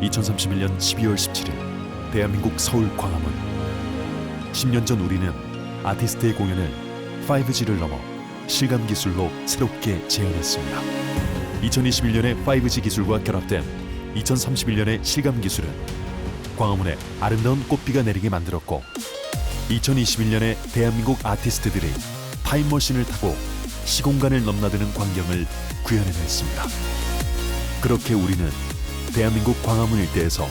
2031년 12월 17일 대한민국 서울 광화문 10년 전 우리는 아티스트의 공연을 5G를 넘어 실감 기술로 새롭게 재현했습니다. 2021년에 5G 기술과 결합된 2031년의 실감 기술은 광화문에 아름다운 꽃비가 내리게 만들었고 2021년에 대한민국 아티스트들이 타임머신을 타고 시공간을 넘나드는 광경을 구현해냈습니다. 그렇게 우리는 대한민국 광화문 일대에서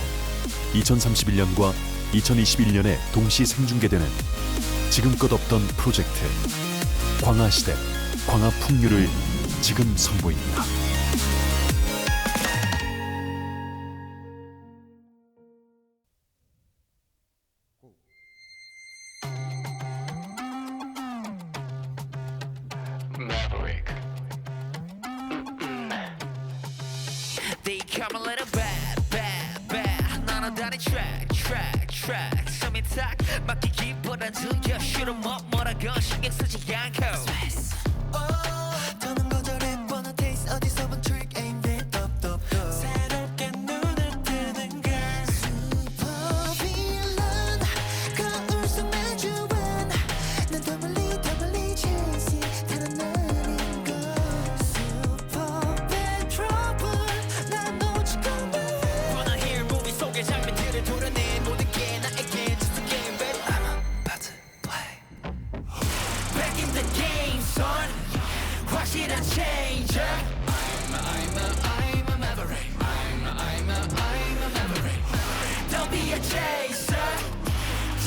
2031년과 2021년에 동시 생중계되는 지금껏 없던 프로젝트 광화시대 광화풍류를 지금 선보입니다.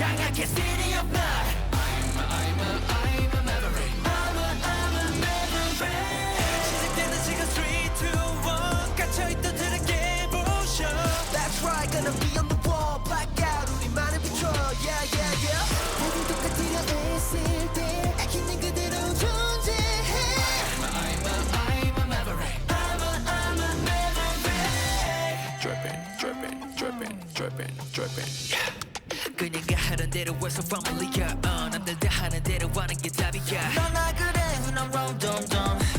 Çangak keseni yapma Ayma ayma ayma 대로 해서 family yeah uh, 남들 다 하는 대로 하는 게 답이야. 너나 그래. When I'm wrong dumb dumb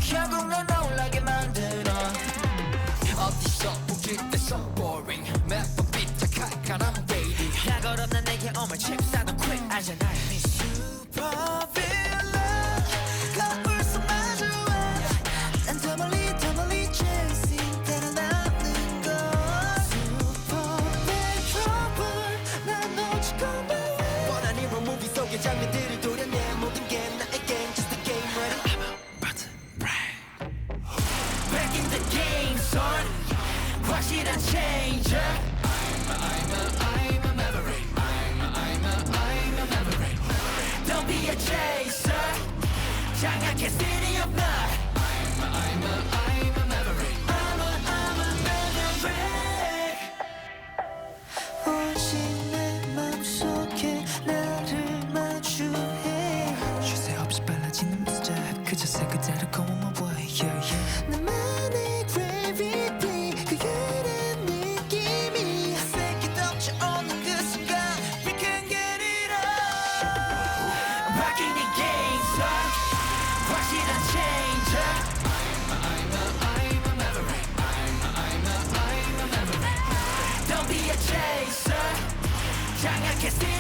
can see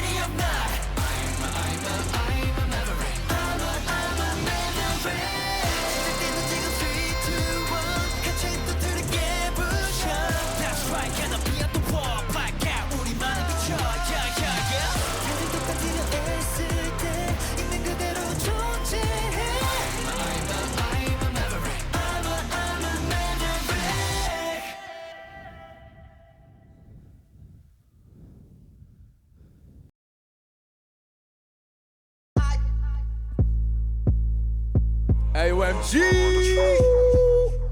AOMG.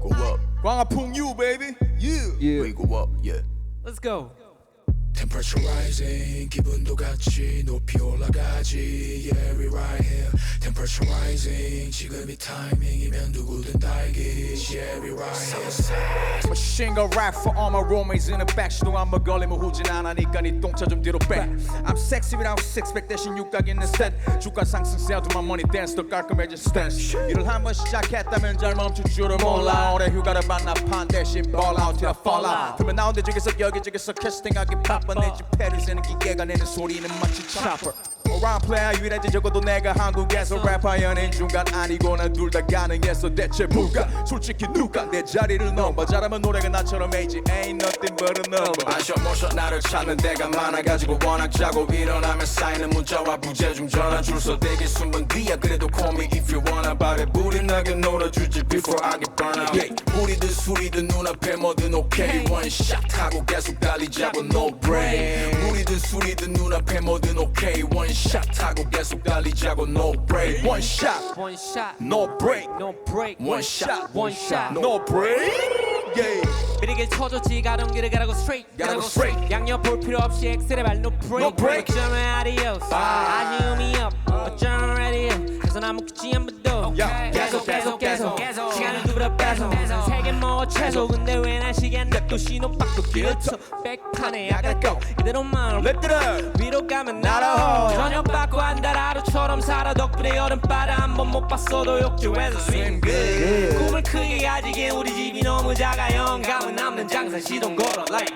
Go up. Guang Pung you, baby. Yeah. Yeah. We go up. Yeah. Let's go Temperature rising 기분도 같이 높이 올라가지 Yeah we right here Temperature rising 지금이 타이밍이면 누구든 다 이기지 Yeah we right here Machine gun rap for all my roommates in the back 시동안 뭐 걸리면 후진 안 하니까 네 똥차 좀 뒤로 빼 I'm sexy without six pack 대신 육각 있는 셋 주가 상승 sell to my money dance 더 깔끔해진 스탠스 일을 한번 시작했다면 잘 멈출 줄을 몰라 오래 휴가를 반납한 대신 ball out till I fall out 그러면 나 혼자 저기서 여기저기서 캐스팅하기 바 빠내 지폐를 세는 기계가 내는 소리는 마치 chopper Around player 유일하지 적어도 내가 한국에서 래퍼 연예인 중간 아니거나 둘다 가능해서 대체 불가 솔직히 누가 내 자리를 넘어? 잘하면 노래가 나처럼 에이지. Ain't nothing but a number. 아셔 모셔 나를 찾는 데가 많아가지고 워낙 자고 일어나면 쌓이는 문자와 부재중 전화 줄서 대기 숨은 뒤야. 그래도 call me if you wanna 바래 불이 나게 놀아주지 before I get burn out. Yeah. 우리들 술이든 눈앞에 뭐든 오케이 원샷 하고 계속 달리자고 no break 우리들 술이든 눈앞에 뭐든 오케이 원샷 하고 계속 달리자고 no break one shot One shot, no break no break. one shot one shot. no break yeah 미리길 쳐줬지 가던 길을 가라고 straight, 가라고 가라고 straight. straight. 양옆 볼 필요 없이 엑셀에 발 no break. No break. 어쩌면 adios. 아쉬움이 없. 어쩌면 radio. 그래서 나 묵지 한 번도. 야, 계속 계속 계속 시간을 두드려 뺏어. 세개 먹어 최소. 근데 왜날 시간 냅도 신호밖도 길쳐. 백판에 go. 이대로만 up 위로 가면 날아 저녁 받고 한 달. 하루처럼 살아. 덕분에 여름바다 한 번 못 봤어도 욕조에서 swim good. 꿈을 크게 가지기엔 우리 집이 너무 작아. 영감은 남는 장사 시동 걸어. Like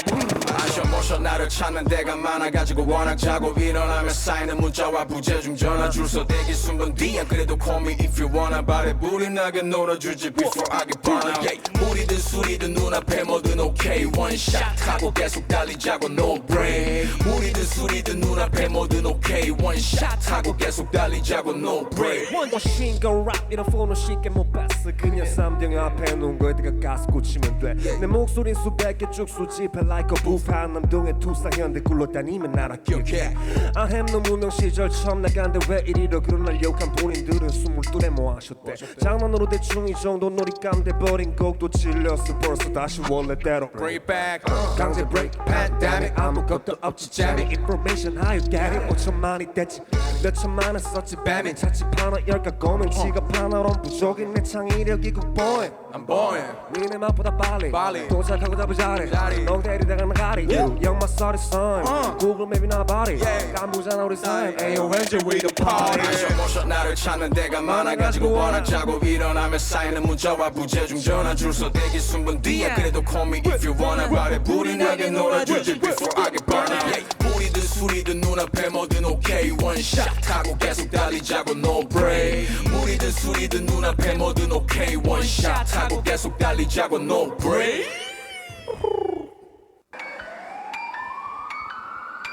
아셔 모셔 나를 찾는 데가 많아가지고 워낙 자고 일어나면 쌓이는 문자와 부재 중 전화 줄서 대기 숨은 뒤야 그래도 call me if you wanna 바래 불이 나게 놀아주지 before I get burn out. Yeah. 물이든 술이든 눈앞에 뭐든 okay one shot. 하고 계속 달리자고 no break 물이든 술이든 눈앞에 뭐든 okay one shot. 하고 계속 달리자고 no break 머신거 랍 이런 폰은 쉽게 못 봤어. 그냥 쌈등 앞에 놓은 거에 네가 가스 꽂히면 돼내 목소린 수백 개쭉 수집해 like a 부판 남동의 투사 현대 굴러다니면 알아 기억해. 아햄 너 무명 시절 처음 나간데 왜 이리로 그런 날 욕한 본인들은 스물둘에 뭐 하셨대. 장난으로 대충 이 정도 놀이감 돼버린 곡도 질렸어. 벌써 다시 원래대로. Bring it back 강제 브레이크 팬데믹 아무것도 없지 재미 information how you get it. 5천만이 됐지. 몇 천만은 썼지 뱀이 자취 하나 열까 고민. 지갑 하나론 부족인 내 창의력이 국보해 I'm boring. 니네 맛보다 빨리. 빨리. 도착하고 잡을 자리. 너 데리다가 나가 리 영마 썰이 선 어. 구글 맵이 나발이 Yeah. 깐부잖아 우리 Aye. 에이요 왠지 we the party? 모셔 나를 찾는 데가 많아가지고 워낙 자고 일어나면 쌓이는 문자와 부재중 전화 줄서 대기 숨은 뒤야 그래도 call me if you wanna. 바래 불이 나게 놀아주지 before I get burn out. Yeah. 물이든 술이든 눈앞에 뭐든 okay one shot. 하고 계속 달리자고 no break. 물이든 술이든 눈앞에 뭐든 okay one shot. 하고 계속 달리자고 no break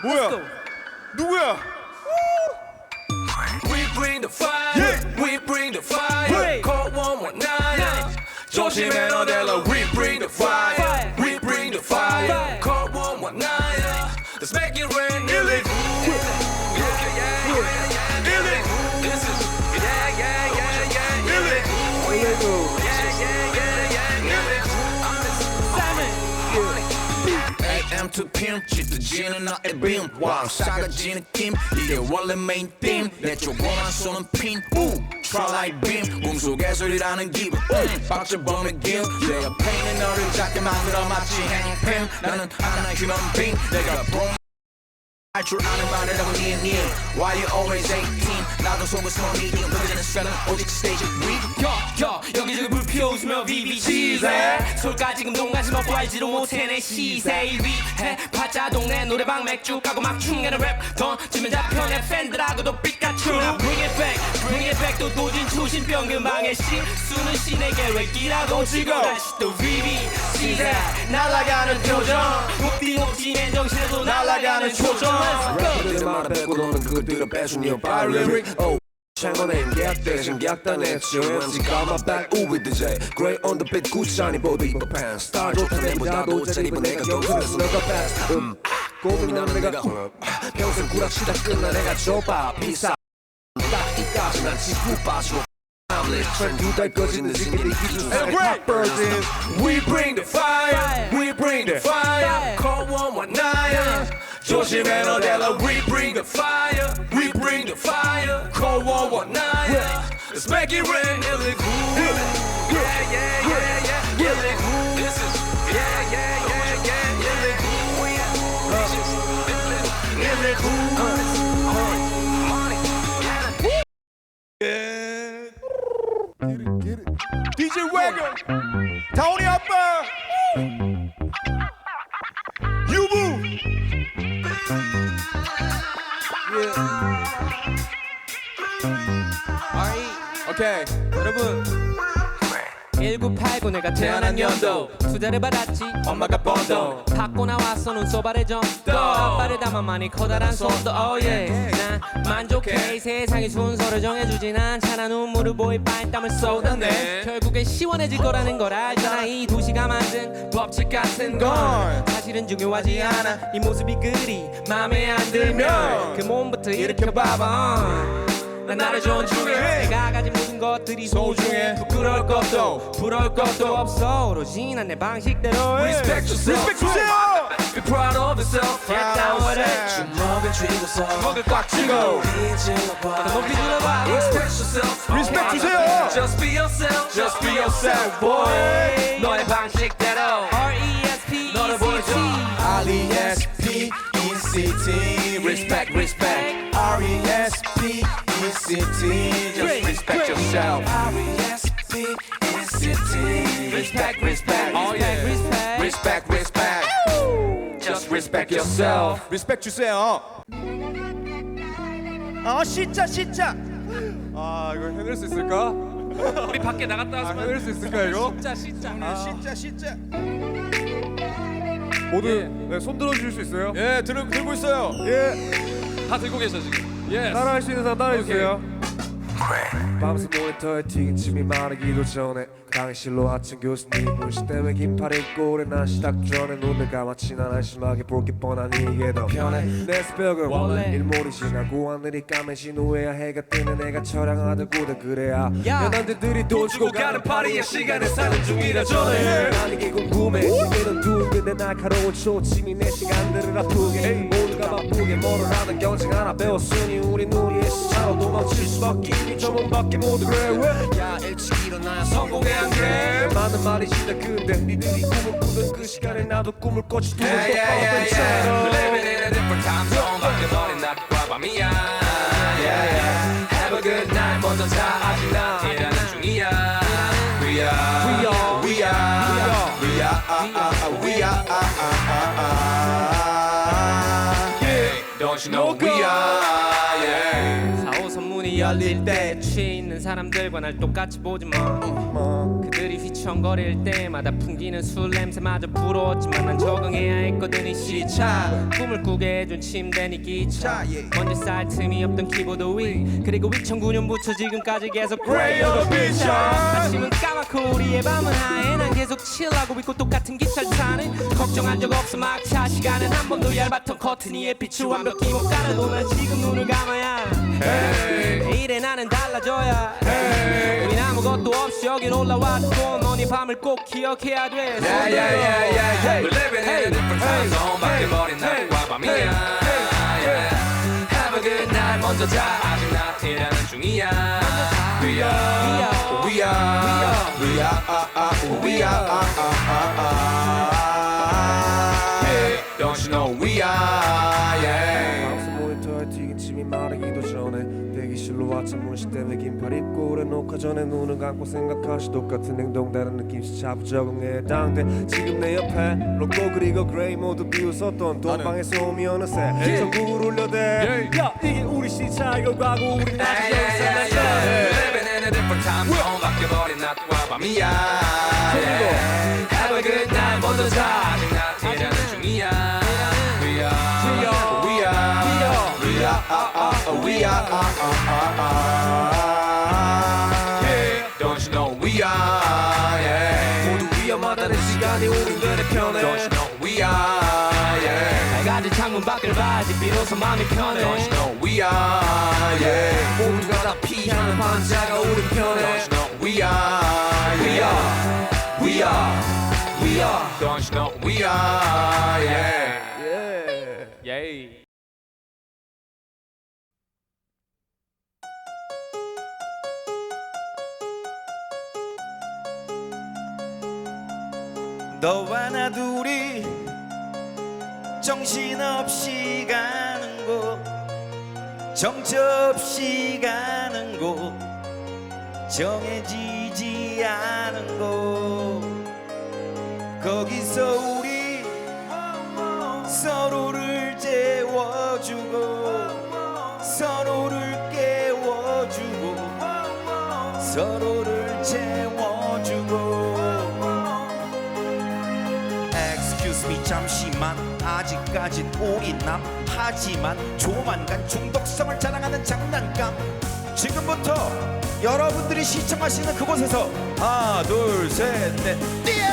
뭐야 누구야 We bring the fire We bring the fire AM to PM 짙어지는 나의 빔 와우 싸가지 느낌 이게 원래 메인 팀 내 쪽으로만 쏘는 핀 우, Try like beam 꿈속의 소리라는 기분 음, 박자범의 길 내 옆에 있는 너를 작게 만들어 마치 행팽 나는 하나의 휴먼 빙 내가 본 할줄 아는 말을 하고 니은 니은 Why you always 18 나도 속은 small medium 그러지는 스펠은 오직 스테이지 위. 겨 여기저기 불 피워주며 비비 시세. 솔까 지금 동가지 먹고 알지도 못해 내 시세 위해 파자 동네 노래방 맥주 까고 막 충내는 랩. 던지면 잡혀 내 팬들하고도 피카츄 Bring it back Bring it back 또 도진 초신병 금방의 시 수는 신의 계획이라고 치고 다시 또 비비 시세. 날아가는 표정. 내 정신에도 날아가는 초점 래퍼들 말 빼고 너는 그들을 빼준 your bar lyric oh 창원 엔 계약 대신 계약단에 MC got my back ooh with the J Gray on the beat good shiny body 입어 pants 스타일 좋다 내보다도 잘 입은 내가 경수에서 너가 best 음 고민하는 내가 평생 구락치다 끝나 내가 좁아 비싸 딱 이까지 난 지구 빠지고 트렌드 두달 꺼지는 지들이 기준 top birds We bring the fire We bring the fire Call 119 조심해 너들아 We bring the fire We bring the fire Cold War One Nine Let's make it rain 일리 구 Yeah yeah yeah yeah 일리 구 This is Yeah yeah yeah yeah 일리 구 This is 일리 구 DJ Wagon 다운이 오케이. 여러분. 1989 내가 태어난 연도. 투자를 받았지. 엄마가 번도 받고 나왔어 눈쏘발의 점도 아빠를 담아 많이 커다란 손도. Oh yeah. 난 만족해. 이. 세상이 순서를 정해주진 않잖아 눈물을 바엔 땀을 쏟아내 결국엔 시원해질 거라는 걸 알잖아. 이 도시가 만든 법칙 같은 건 사실은 중요하지 않아. 이 모습이 그리 맘에 안 들면 그 몸부터 일으켜봐봐 난 나를 존중해 내가 가진 모든 것들이 소중해 부끄러울 것도 부러울 것도 없어 오로지 난 내 방식대로 해 Respect yourself 리스펙 주세요 Be proud of yourself Get down with it 주먹을 쥐고서 먹을 꽉 쥐고 찔러봐 높이 들어봐 Respect yourself 리스펙 주세요 Just be yourself Just be yourself boy 너의 방식대로 R-E-S-P-E-C-T 너를 보여줘. R-E-S-P-E-C-T Respect, respect R-E-S-P-E-C-T Just respect yourself R-E-S-P-E-C-T Respect, respect Oh, yeah. Respect. Respect, respect Just respect yourself Respect 주세요 아 진짜 진짜 아 이거 해낼 수 있을까? 우리 밖에 나갔다 아, 해낼 수 있을까 이거? 진짜 진짜 아, 진짜 진짜 모두 네, 손 들어주실 수 있어요? 예 들, 들고 있어요 예 다 들고 계셔 지금 예 따라할 수 있는 사람 따라해주세요. 밤새 모니터에 튀긴 침이 마르기도 전에 강의실로 아침 교수님 문시 때문에 긴팔 입고 오래 난 시작 전에 눈을 감았지 난 안심하게 볼게 뻔하니 이게 더 편해. 내 새벽은 원래. 일몰이 지나고 하늘이 까매진 후에야 해가 뜨는 애가 처량하다 고대 그래야 야. 연한들들이 돈 주고 가는 파리의 시간을 사는 중이라 전해 나는 게 궁금해. 시계는 둥근데 날카로운 초침이 내 시간들을 아프게 바쁘게 뭐를 하든 경쟁 하나 배웠으니 우리 우리의 시차로 도망칠 수밖에 이미 저문밖에 모두 그래 왜? 야 일찍 일어나야 성공해 안 그래 많은 말이 진짜 근데 니들이 꿈을 꾸던 그 시간에 나도 꿈을 두번 Yeah, yeah, yeah, yeah. Living in a different time zone Don't you know we are 4호선 문이 열릴 때. 취해 있는 사람들과 날 똑같이 보지 마. 그들이 휘청거릴 때마다 풍기는 술 냄새마저 부러웠지만 난 적응해야 했거든 이 시차. 꿈을 꾸게 해준 침대 니 기차. 먼지 쌓일 틈이 없던 키보드 위. 그리고 2009년부터 지금까지 계속 Gray on the beach 아침은 까맣고 우리의 밤은 하얘 난 계속 칠하고 있고 똑같은 기차를 타는 걱정한 적 없어 막차 시간은 한 번도 얇았던 커튼 위에 빛을 완벽히 못 가려도 난 지금 눈을 감아야 이래 나는 달라져야 우린 아무것도 없이 여긴 올라왔고 넌이 밤을 꼭 기억해야 돼 Yeah, yeah, yeah, yeah, yeah. We're living in a different time zone. 바뀌어버린 낮과 밤이야. Yeah. Have a good night. 먼저 자. 아직 나 일하는 중이야. We are, we are, we are, we are, ah, ah, we are, ah, ah, ah, ah. Yeah. Don't you know we are? Yeah. 아침 문시 때문에 긴팔 입고 오래 녹화 전에 눈을 감고 생각하시. 똑같은 행동 다른 느낌씩 자부 적응해. 해당돼 지금 내 옆에 로고 그리고 그레이 모두 비웃었던 돈방의 소음이 어느새 전국을 울려대. 야 이게 우리 시차. 이거 과거 우리 in a different time zone. 바뀌어버린 낮과 밤이야. Yeah. Have a good night. 먼저 자. 아직 나 일하는 중이야. We are, we are, we are, we are, ah, ah, we are, 들어서 마음이 편해 Don't you know we are yeah 모두가 다 피하는 반자가 우리 편해 Don't you know we are we are we are we are Don't you know we are yeah 예이 너와 나 둘이 정신없이 가 정처 없이 가는 곳 정해지지 않은 곳. 거기서 우리 서로를 재워주고 서로를 깨워주고 서로를 채워주고 Excuse me 잠시만. 아직까진 우리 남 하지만 조만간 중독성을 자랑하는 장난감. 지금부터 여러분들이 시청하시는 그곳에서 하나 둘셋넷 뛰어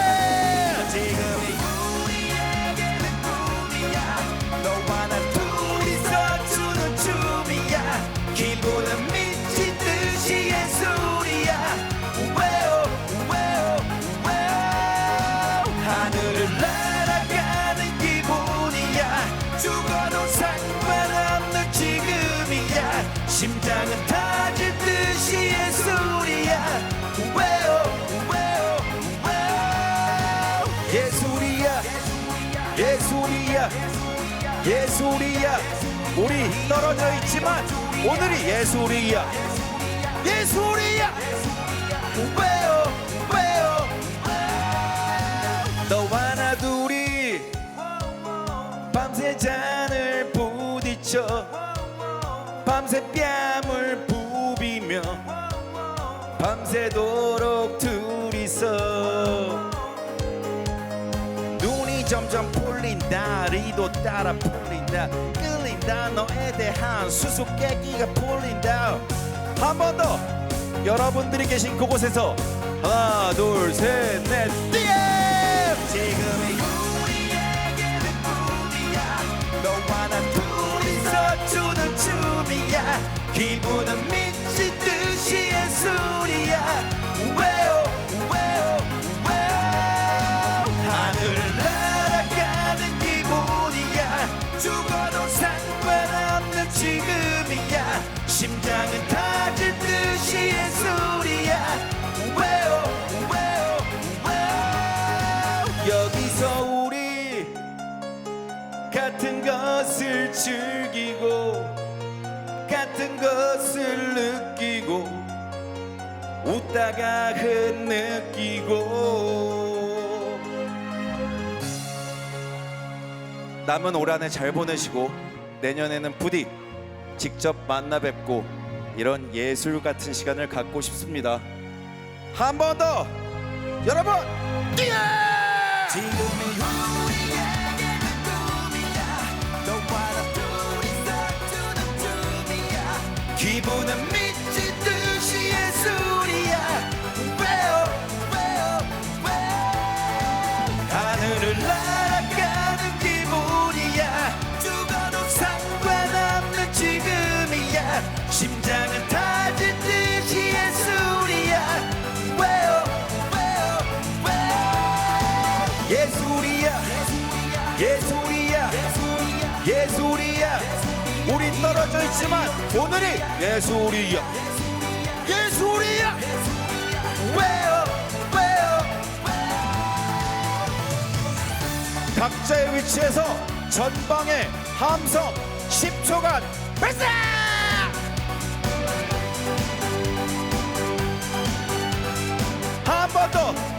떨어져 있지만 오늘이 예술이야. 예술이야. 우베요 우베요. 너와 나 둘이 밤새 잔을 부딪혀 밤새 뺨을 부비며 밤새도록 둘이서 눈이 점점 풀린 다 리도 따라 풀린다 끌린다. 너에 대한 수수께끼가 풀린다. 한 번 더. 여러분들이 계신 그곳에서 하나 둘 셋 넷 뛰어! 지금이 우리에게는 꿈이야. 너와 나 둘이서 추는 춤이야. 기분은 미친 듯이 예술이야 것을 느끼고 웃다가 흐느끼고 남은 올 한해 잘 보내시고 내년에는 부디 직접 만나 뵙고 이런 예술 같은 시간을 갖고 싶습니다. 한 번 더 여러분 뛰어! 지금이 춤이야 우리 떨어져 있지만 오늘이 예술이야 예술이야 왜요? 왜요? 각자의 위치에서 전방에 함성 10초간 발사! 한번더